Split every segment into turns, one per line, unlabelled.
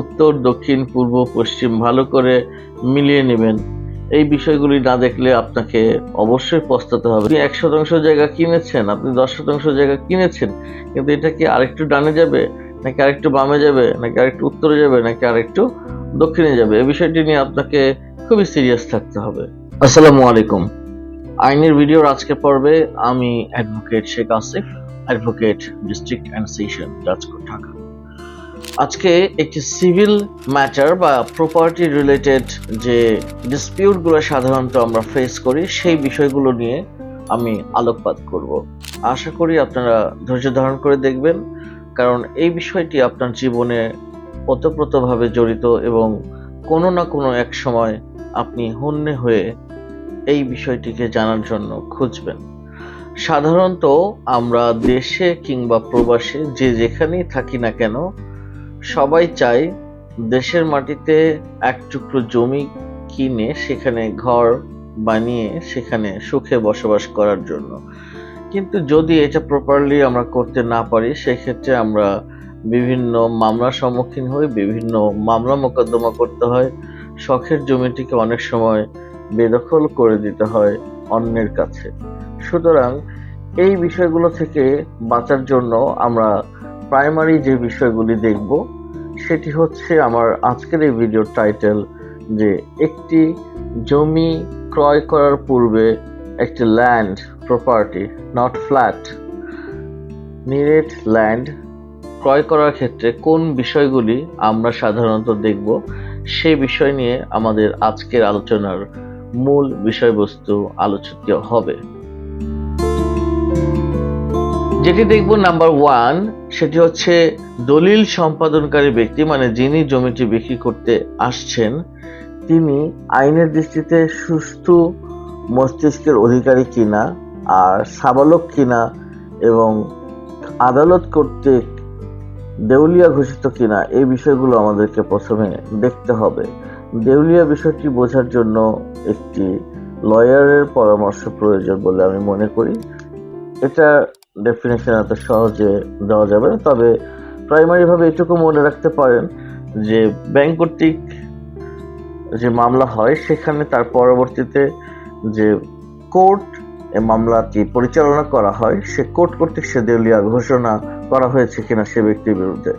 উত্তর, দক্ষিণ, পূর্ব, পশ্চিম ভালো করে মিলিয়ে নেবেন। এই বিষয়গুলি না দেখলে আপনাকে অবশ্যই পস্তাতে হবে। আপনি এক শতাংশ জায়গা কিনেছেন, আপনি দশ শতাংশ জায়গা কিনেছেন, কিন্তু এটা কি আরেকটু ডানে যাবে, নাকি আরেকটু বামে যাবে, নাকি আরেকটু উত্তরে যাবে, নাকি আরেকটু দক্ষিণে যাবে? এই বিষয়টি নিয়ে আপনাকে খুবই সিরিয়াস থাকতে হবে। আসসালামু আলাইকুম। আইনের ভিডিওর আজকে পর্বে আমি advocate Sheikh Asif, advocate district and session, judge court, Dhaka. আজকে একটি সিভিল ম্যাটার বা প্রপার্টি রিলেটেড যে ডিসপিউটগুলো সাধারণত আমরা ফেস করি, সেই বিষয়গুলো নিয়ে আমি আলোকপাত করব। আশা করি আপনারা ধৈর্য ধারণ করে দেখবেন, কারণ এই বিষয়টি আপনার জীবনে ওতপ্রোতভাবে জড়িত এবং কোনো না কোনো এক সময় আপনি হন্যে হয়ে এই বিষয়টিকে জানার জন্য খুঁজবেন। সাধারণত আমরা দেশে কিংবা প্রবাসে যে যেখানেই থাকি না কেন সবাই চায় দেশের মাটিতে এক টুকরো জমি কিনে সেখানে ঘর বানিয়ে সেখানে সুখে বসবাস করার জন্য। কিন্তু যদি এটা প্রপারলি আমরা করতে না পারি, সেক্ষেত্রে আমরা বিভিন্ন মামলার সম্মুখীন হই, বিভিন্ন মামলা মোকদ্দমা করতে হয়। শখের জমিটিকে অনেক সময় বেদখল করে দিতে হয় অন্যের কাছে। সুতরাং এই বিষয়গুলো থেকে বাঁচার জন্য আমরা প্রাইমারি যে বিষয়গুলি দেখব, সেটি হচ্ছে আমার আজকের এই ভিডিওর টাইটেল যে একটি জমি ক্রয় করার পূর্বে একটি ল্যান্ড প্রপার্টি নট ফ্ল্যাট নিরেট ল্যান্ড ক্রয় করার ক্ষেত্রে কোন বিষয়গুলি আমরা সাধারণত দেখব, সে বিষয় নিয়ে আমাদের আজকের আলোচনার মূল বিষয়বস্তু আলোচিত হবে। যেটি দেখব নাম্বার ওয়ান সেটি হচ্ছে দলিল সম্পাদনকারী ব্যক্তি মানে যিনি জমিটি বিক্রি করতে আসছেন, তিনি আইনের দৃষ্টিতে সুস্থ মস্তিষ্কের অধিকারী কিনা, আর সাবালক কিনা, এবং আদালত কর্তৃক দেউলিয়া ঘোষিত কিনা, এই বিষয়গুলো আমাদেরকে প্রথমে দেখতে হবে। দেউলিয়া বিষয়টি বোঝার জন্য একটি লয়ারের পরামর্শ প্রয়োজন বলে আমি মনে করি। এটা ডেফিনেশন এত সহজে দেওয়া যাবে না। তবে প্রাইমারিভাবে এটুকু মনে রাখতে পারেন যে ব্যাংক কর্তৃক যে মামলা হয়, সেখানে তার পরবর্তীতে যে কোর্ট এ মামলাটি পরিচালনা করা হয়, সে কোর্ট কর্তৃক সে দেউলিয়া ঘোষণা করা হয়েছে কিনা সে ব্যক্তির বিরুদ্ধে।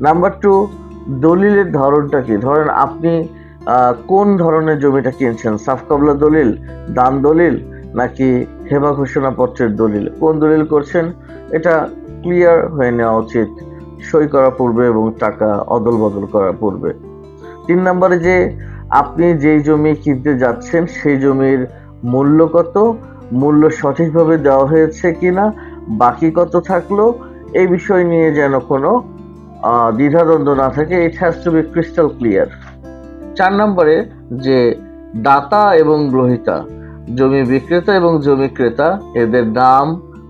নাম্বার টু দলিলের ধরনটা কি? ধরেন আপনি কোন ধরনের জমিটা কিনছেন? সাফকাবলা দলিল, দান দলিল নাকি হেবা ঘোষণাপত্রের দলিল? কোন দলিল করছেন? এটা ক্লিয়ার হয়ে নেওয়া উচিত। সই করা পূর্বে এবং টাকা অদল বদল করার পূর্বে। তিন নম্বরে যে আপনি যেই জমি কিনতে যাচ্ছেন, সেই জমির মূল্য কত? মূল্য সঠিকভাবে দেওয়া হয়েছে কিনা? বাকি কত থাকল? এই বিষয় নিয়ে যেন কোনো দ্বিধাদ্বন্দ্ব না থাকে। It has to be crystal clear চার নম্বরে যে দাতা এবং গ্রহিতা জমি বিক্রেতা এবং জমি ক্রেতা। এদের নাম,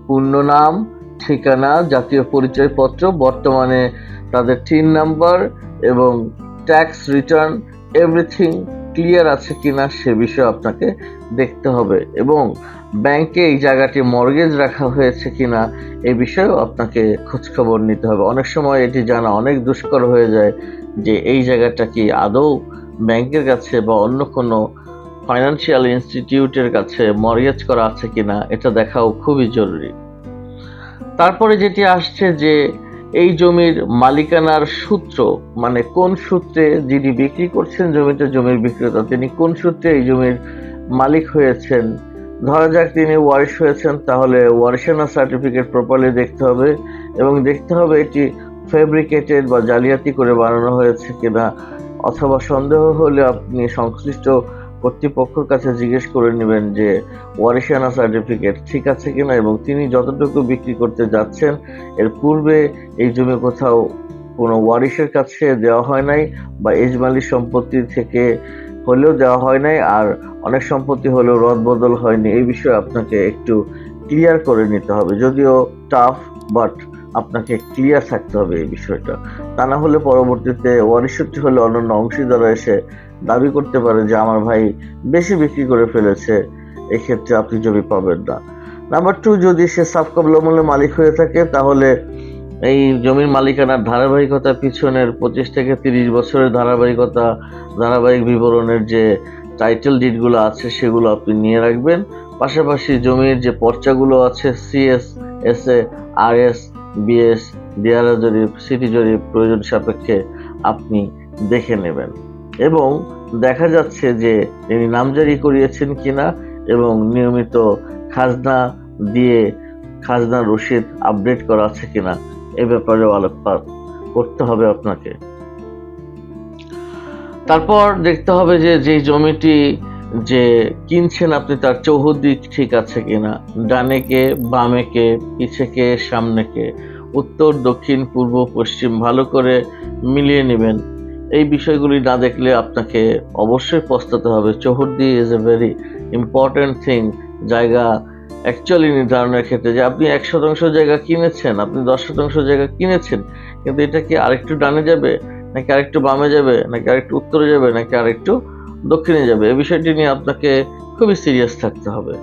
পূর্ণ নাম, ঠিকানা, জাতীয় পরিচয়পত্র, বর্তমানে তাদের টিন নাম্বার এবং ট্যাক্স রিটার্ন এভরিথিং ক্লিয়ার আছে কিনা সে বিষয়ে আপনাকে দেখতে হবে। এবং ব্যাংকে এই জায়গাটি মর্গেজ রাখা হয়েছে কিনা এই বিষয়েও আপনাকে খোঁজখবর নিতে হবে। অনেক সময় এটি জানা অনেক দুষ্কর হয়ে যায় যে এই জায়গাটা কি আদৌ ব্যাংকের কাছে বা অন্য কোনো ফাইন্যান্সিয়াল ইনস্টিটিউটের কাছে মর্গেজ করা আছে কিনা, এটা দেখাও খুবই জরুরি। তারপরে যেটি আসছে যে, এই জমির মালিকানার সূত্র মানে কোন সূত্রে যিনি বিক্রি করছেন জমিতে জমির বিক্রেতা, তিনি কোন সূত্রে এই জমির মালিক হয়েছেন? ধরা যাক তিনি ওয়ারিশ হয়েছেন, তাহলে ওয়ারিশানা সার্টিফিকেট প্রপারলি দেখতে হবে এবং দেখতে হবে এটি ফেব্রিকেটেড বা জালিয়াতি করে বানানো হয়েছে কিনা, অথবা সন্দেহ হলে আপনি সংশ্লিষ্ট কর্তৃপক্ষের কাছে জিজ্ঞেস করে নেবেন যে ওয়ারিশানা সার্টিফিকেট ঠিক আছে কিনা এবং তিনি যতটুকু বিক্রি করতে যাচ্ছেন, এর পূর্বে এই জমি কোথাও কোনো ওয়ারিশের কাছে দেওয়া হয় নাই বা এজমালি সম্পত্তি থেকে হলেও দেওয়া হয় নাই আর অনেক সম্পত্তি হলেও রদবদল হয়নি। এই বিষয়ে আপনাকে একটু ক্লিয়ার করে নিতে হবে। যদিও টাফ বাট আপনাকে ক্লিয়ার থাকতে হবে এই বিষয়টা। তা না হলে পরবর্তীতে ওয়ারিশত্তি হলে অন্যান্য অংশীদাররা এসে দাবি করতে পারে যে, আমার ভাই বেশি বিক্রি করে ফেলেছে, এক্ষেত্রে আপনি জমি পাবেন না। নাম্বার টু যদি সে সাবকাবলা মালিক হয়ে থাকে, তাহলে এই জমির মালিকানার ধারাবাহিকতা পিছনের পঁচিশ থেকে তিরিশ বছরের ধারাবাহিকতা, ধারাবাহিক বিবরণের যে টাইটেল ডিটগুলো আছে, সেগুলো আপনি নিয়ে রাখবেন। পাশাপাশি জমির যে পর্চাগুলো আছে CS S A R S BS DRA জরিপ, সিটি জরিপ প্রয়োজন সাপেক্ষে আপনি দেখে নেবেন। এবং দেখা যাচ্ছে যে তিনি নামজারি করিয়েছেন কিনা এবং নিয়মিত খাজনা দিয়ে খাজনা রসিদ আপডেট করা আছে কিনা এ ব্যাপারেও আলোকপাত করতে হবে আপনাকে। তারপর দেখতে হবে যে যে জমিটি যে কিনছেন আপনি তার চৌহদ্দি ঠিক আছে কিনা? ডানে কে, বামে কে, পিছে কে, সামনে কে? উত্তর, দক্ষিণ, পূর্ব, পশ্চিম, ভালো করে মিলিয়ে নেবেন। এই বিষয়গুলি না দেখলে আপনাকে অবশ্যই পস্তাতে হবে। চৌহদ্দি is a very important thing জায়গা অ্যাকচুয়ালি নির্ধারণের ক্ষেত্রে যে আপনি এক শতাংশ জায়গা কিনেছেন, আপনি দশ শতাংশ জায়গা কিনেছেন, কিন্তু এটা কি আরেকটু ডানে যাবে, নাকি আরেকটু বামে যাবে, নাকি আরেকটু উত্তরে যাবে, নাকি আরেকটু দক্ষিণে যাবে। এই বিষয়টি নিয়ে আপনাকে খুবই সিরিয়াস থাকতে হবে।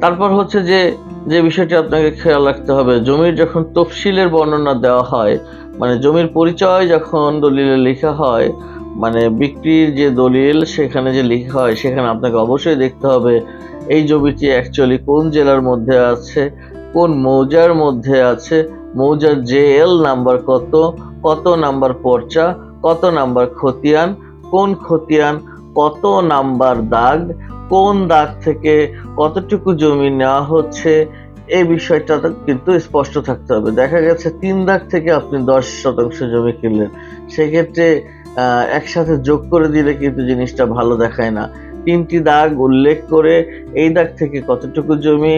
তারপর হচ্ছে যে যে বিষয়টি আপনাকে খেয়াল রাখতে হবে, জমির যখন তফসিলের বর্ণনা দেওয়া হয় মানে জমির পরিচয় যখন দলিলে লেখা হয় মানে বিক্রির যে দলিল সেখানে যে লেখা হয়, সেখানে আপনাকে অবশ্যই দেখতে হবে, এই জমিটি অ্যাকচুয়ালি কোন জেলার মধ্যে আছে, কোন মৌজার মধ্যে আছে, মৌজার জে এল নাম্বার কত কত নাম্বার পর্চা, কত নাম্বার খতিয়ান, কোন খতিয়ান কত নাম্বার দাগ, কোন দাগ থেকে কতটুকু জমি নেওয়া হচ্ছে এই বিষয়টা কিন্তু স্পষ্ট থাকতে হবে। দেখা গেছে তিন দাগ থেকে আপনি দশ শতাংশ জমি কিনলেন। সেক্ষেত্রে একসাথে যোগ করে দিলে কিন্তু জিনিসটা ভালো দেখায় না। তিনটি দাগ উল্লেখ করে এই দাগ থেকে কতটুকু জমি,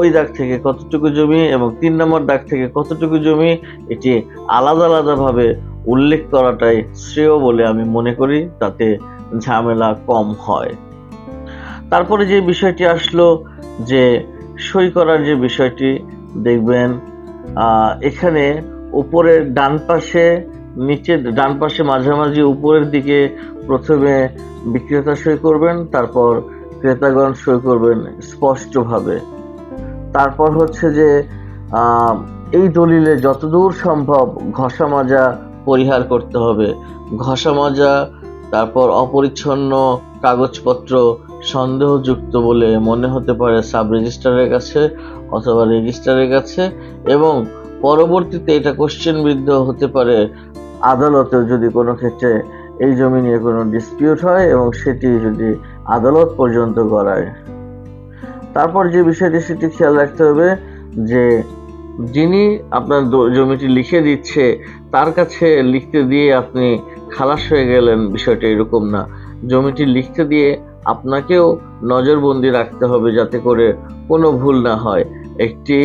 ওই দাগ থেকে কতটুকু জমি এবং তিন নম্বর দাগ থেকে কতটুকু জমি, এটি আলাদা আলাদাভাবে উল্লেখ করাটাই শ্রেয় বলে আমি মনে করি। তাতে ঝামেলা কম হয়। তারপরে যে বিষয়টি আসলো যে সই করার যে বিষয়টি, দেখবেন এখানে উপরের ডান পাশে নিচে ডান পাশে মাঝামাঝি উপরের দিকে প্রথমে বিক্রেতা সই করবেন, তারপর ক্রেতাগণ সই করবেন স্পষ্টভাবে। তারপর হচ্ছে যে এই দলিলে যতদূর সম্ভব ঘষা মাজা পরিহার করতে হবে। ঘষা মাজা তারপর অপরিচ্ছন্ন কাগজপত্র সন্দেহযুক্ত বলে মনে হতে পারে সাব রেজিস্ট্রারের কাছে অথবা রেজিস্ট্রারের কাছে, এবং পরবর্তীতে এটা কোশ্চেন বিদ্ধ হতে পারে আদালতেও যদি কোনো ক্ষেত্রে এই জমি নিয়ে কোনো ডিসপিউট হয় এবং সেটি যদি আদালত পর্যন্ত গড়ায়। তারপর যে বিষয়টি সেটি খেয়াল রাখতে হবে যে যিনি আপনার জমিটি লিখে দিচ্ছে, তার কাছে লিখতে দিয়ে আপনি খালাস হয়ে গেলেন, বিষয়টা এরকম না। জমিটি লিখতে দিয়ে আপনাকেও নজরবন্দি রাখতে হবে যাতে করে কোনো ভুল না হয়। একটি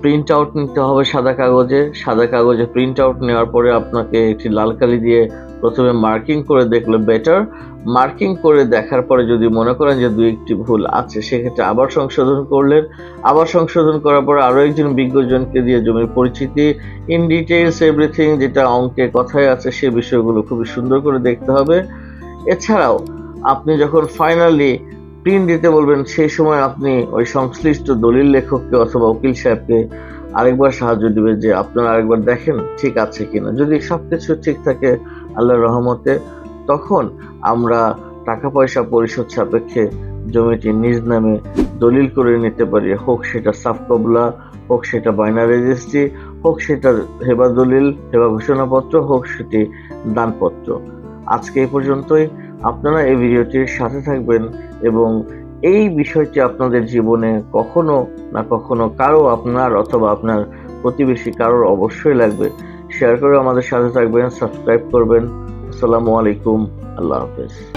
প্রিন্ট আউট নিতে হবে সাদা কাগজে। সাদা কাগজে প্রিন্ট আউট নেওয়ার পরে আপনাকে একটি লাল কালি দিয়ে প্রথমে মার্কিং করে দেখলে বেটার মার্কিং করে দেখার পরে যদি মনে করেন যে দুই একটি ভুল আছে, সেক্ষেত্রে আবার সংশোধন করলেন। আবার সংশোধন করার পরে আরও একজন বিজ্ঞজনকে দিয়ে জমির পরিচিতি ইন ডিটেলস এভরিথিং যেটা অঙ্কে কথায় আছে, সে বিষয়গুলো খুবই সুন্দর করে দেখতে হবে। এছাড়াও, আপনি যখন ফাইনালি প্রিন্ট দিতে বলবেন, সেই সময় আপনি ওই সংশ্লিষ্ট দলিল লেখককে অথবা উকিল সাহেবকে আরেকবার সাহায্য দিবে যে আপনারা আরেকবার দেখেন ঠিক আছে কিনা। যদি সব কিছু ঠিক থাকে আল্লাহর রহমতে, তখন আমরা টাকা পয়সা পরিশোধ সাপেক্ষে জমিটি নিজ নামে দলিল করে নিতে পারি। হোক সেটা সাফ কবলা হোক সেটা বায়না রেজিস্ট্রি, হোক সেটা হেবা দলিল, হেবা ঘোষণাপত্র, হোক সেটি দানপত্র। আজকে এই পর্যন্তই। আপনারা এই ভিডিওটির সাথে থাকবেন এবং এই বিষয়টি আপনাদের জীবনে কখনো না কখনো কারও আপনার অথবা আপনার প্রতিবেশী কারোর অবশ্যই লাগবে। শেয়ার করে আমাদের সাথে থাকবেন, সাবস্ক্রাইব করবেন। আসসালামু আলাইকুম, আল্লাহ হাফেজ।